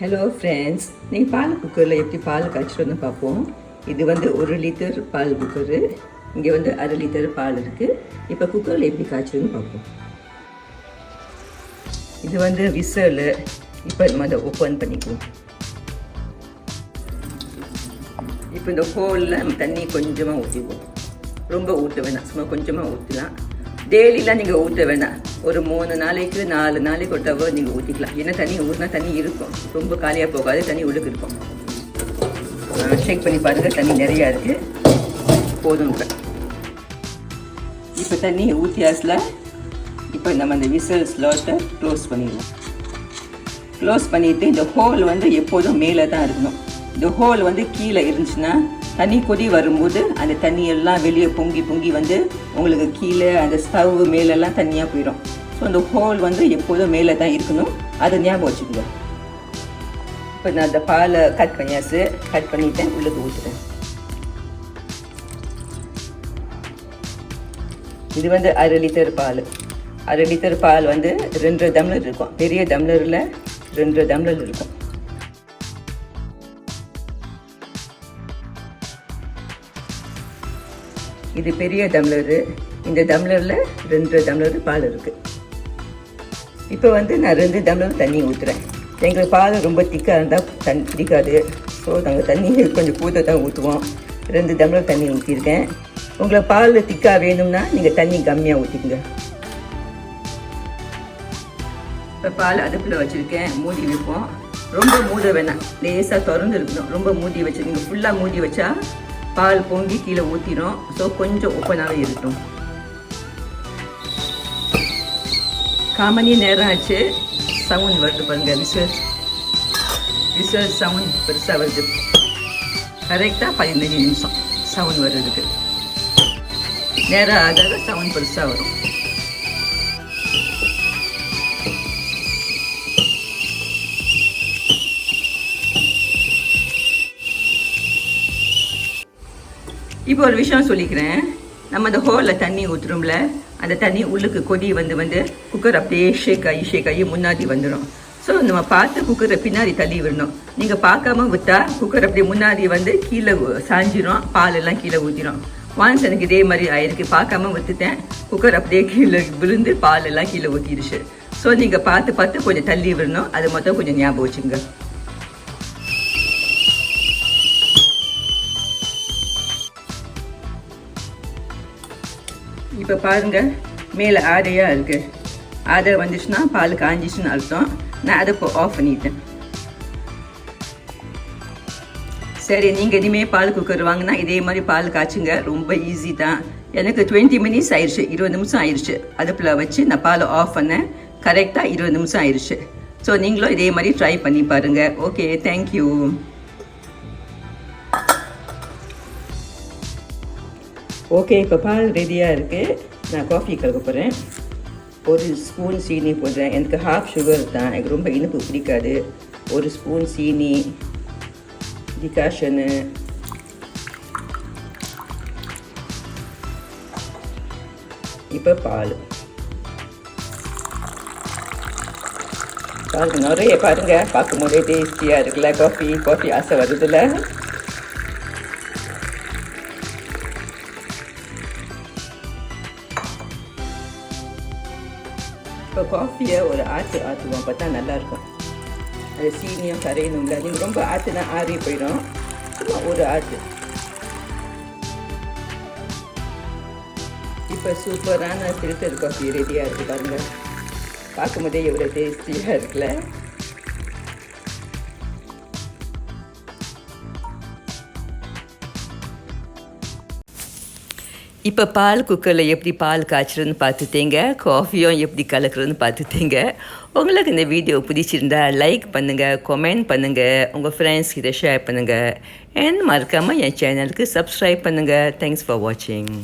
Hello friends நீங்கள் பால் குக்கரில் எப்படி பால் காய்ச்சிட்டு பார்ப்போம்? இது வந்து ஒரு லிட்டர் பால் குக்கரு. இங்கே வந்து அரை லிட்டர் பால் இருக்குது இப்போ குக்கரில் எப்படி காய்ச்சதுன்னு பார்ப்போம். இது வந்து விசல் இப்போ நம்ம அதை ஓப்பன் பண்ணிக்குவோம். இப்போ இந்த ஹோலில் நம்ம தண்ணி கொஞ்சமாக ஊற்றிக்குவோம் ரொம்ப ஊற்ற வேணாம். சும்மா கொஞ்சமாக ஊற்றலாம் டெய்லிலாம் நீங்கள் ஊற்ற வேணாம். ஒரு மூணு நாளைக்கு நாலு நாளைக்கு ஒரு தவிர நீங்கள் ஊற்றிக்கலாம் ஏன்னா தண்ணி ஊற்றினா தண்ணி இருக்கும். ரொம்ப காலியாக போகாது தண்ணி உள்ளுக்கு இருக்கும். செக் பண்ணி பாருங்கள் தண்ணி நிறையா இருக்குது போதும். இப்போ இப்போ தண்ணி ஊற்றியாசில் இப்போ நம்ம அந்த விசல் ஸ்லாட்டை க்ளோஸ் பண்ணிடுவோம் க்ளோஸ் பண்ணிவிட்டு இந்த ஹோல் வந்து எப்போதும் மேலே தான் இருக்கணும். இந்த ஹோல் வந்து கீழே இருந்துச்சுன்னா தண்ணி கொதி வரும்போது அந்த தண்ணியெல்லாம் வெளியே பொங்கி பொங்கி வந்து உங்களுக்கு கீழே அந்த ஸ்டவ் மேலெல்லாம் தண்ணியாக போயிடும் ஸோ அந்த ஹோல் வந்து எப்போதும் மேலே தான் இருக்கணும். அதை ஞாபகம் வச்சுக்கோங்க. இப்போ நான் அந்த பாலை கட் பண்ணியாச்சு கட் பண்ணிவிட்டேன் உள்ளுக்கு ஊற்றுறேன் இது வந்து அரை லிட்டர் பால். அரை லிட்டர் பால் வந்து ரெண்டு டம்ளர் இருக்கும். பெரிய டம்ளரில் ரெண்டு டம்ளர் இருக்கும். இது பெரிய டம்ளரு. இந்த டம்ளரில் ரெண்டு டம்ளர் பால் இருக்குது இப்போ வந்து நான் ரெண்டு டம்ளர் தண்ணி ஊற்றுறேன் எங்களுக்கு பால் ரொம்ப திக்காக இருந்தால் தண்ணி பிடிக்காது ஸோ நாங்கள் தண்ணி கொஞ்சம் கூத்த தான் ஊற்றுவோம் ரெண்டு டம்ளர் தண்ணி ஊற்றிருக்கேன் உங்களுக்கு பால் திக்காக வேணும்னா நீங்கள் தண்ணி கம்மியாக ஊற்றிக்கோங்க இப்போ பால் அடுப்பில் வச்சுருக்கேன். மூடி வைப்போம். ரொம்ப மூட வேணாம். லேசாக திறந்து இருக்கணும். ரொம்ப மூடி வச்சு நீங்கள் ஃபுல்லாக மூடி வச்சா பால் பொங்கி கீழே ஊற்றிடும் ஸோ கொஞ்சம் ஓப்பனாகவே இருக்கட்டும். காமணி நேரம் ஆச்சு. சவுண்ட் வருது பாருங்க விசல் விசல் சவுண்ட் பெருசாக வருது. கரெக்டாக பதினஞ்சு நிமிஷம். சவுண்ட் வருதுக்கு நேரம் ஆகாத சவுண்ட் பெருசாக வரும். இப்போ ஒரு விஷயம் சொல்லிக்கிறேன். நம்ம அந்த ஹோலில் தண்ணி ஊற்றுறோம்ல அந்த தண்ணி உள்ளுக்கு கொதி வந்து வந்து குக்கர் அப்படியே ஷேக் ஆகி ஷேக் ஆகி முன்னாடி வந்துடும் ஸோ நம்ம பார்த்து குக்கரை பின்னாடி தள்ளி விடணும். நீங்கள் பார்க்காம விட்டா குக்கர் அப்படியே முன்னாடி வந்து கீழே சாஞ்சிரும் பால் எல்லாம் கீழே ஊற்றிடும் ஒன்ஸ் எனக்கு இதே மாதிரி ஆயிருக்கு பார்க்காம விட்டுட்டேன் குக்கர் அப்படியே கீழே விழுந்து பால் எல்லாம் கீழே ஊற்றிடுச்சு ஸோ நீங்கள் பார்த்து பார்த்து கொஞ்சம் தள்ளி விடணும். அது மொத்தம் கொஞ்சம் ஞாபகம் வச்சுங்க இப்போ பாருங்கள் மேலே ஆடையாக இருக்குது ஆடை வந்துச்சுன்னா பால் காஞ்சிச்சுன்னு அர்த்தம். நான் அதை இப்போ ஆஃப் பண்ணிட்டேன். சரி நீங்கள் இனிமேல் பால் குக்கர் வாங்கினா இதே மாதிரி பால் காய்ச்சுங்க. ரொம்ப ஈஸி தான். எனக்கு டுவெண்ட்டி மினிட்ஸ் ஆயிடுச்சு இருபது நிமிஷம் ஆயிடுச்சு அடுப்பில் வச்சு நான் பால் ஆஃப் பண்ணேன். கரெக்டாக இருபது நிமிஷம் ஆயிடுச்சு ஸோ நீங்களும் இதே மாதிரி ட்ரை பண்ணி பாருங்கள் ஓகே தேங்க்யூ ஓகே இப்போ பால் ரெடியாக இருக்குது நான் காஃபி கலக்க போகிறேன் ஒரு ஸ்பூன் சீனி போடுறேன். எனக்கு ஹாஃப் சுகர் தான். எனக்கு ரொம்ப இனிப்பு பிடிக்காது. ஒரு ஸ்பூன் சீனி டிகாஷனு இப்போ பால். பாருங்க நிறைய பாருங்க. பார்க்கும்போதே டேஸ்டியாக இருக்குல்ல காஃபி காஃபி ஆசை வருதுல்ல. இப்போ காஃபியை ஒரு ஆற்று ஆற்றுவோம் பார்த்தா நல்லாயிருக்கும். அது சீனியும் கரையணும்ல நீங்கள் ரொம்ப ஆற்றுனா ஆறி போயிடும். சும்மா ஒரு ஆற்று இப்போ சூப்பரான ஃபில்டர் காஃபி ரெடியாக இருக்குது பாருங்கள் பார்க்கும்போதே எவ்வளோ டேஸ்டியாக இருக்குல்ல. இப்போ பால் குக்கரில் எப்படி பால் காய்ச்சுறதுன்னு பார்த்துட்டீங்க காஃபியும் எப்படி கலக்குறதுன்னு பார்த்துட்டீங்க. உங்களுக்கு இந்த வீடியோ பிடிச்சிருந்தா லைக் பண்ணுங்கள் கமெண்ட் பண்ணுங்கள் உங்கள் ஃப்ரெண்ட்ஸ் கிட்ட ஷேர் பண்ணுங்கள் அண்ட் மறக்காமல் என் சேனலுக்கு சப்ஸ்கிரைப் பண்ணுங்கள் தேங்க்ஸ் ஃபார் வாட்சிங்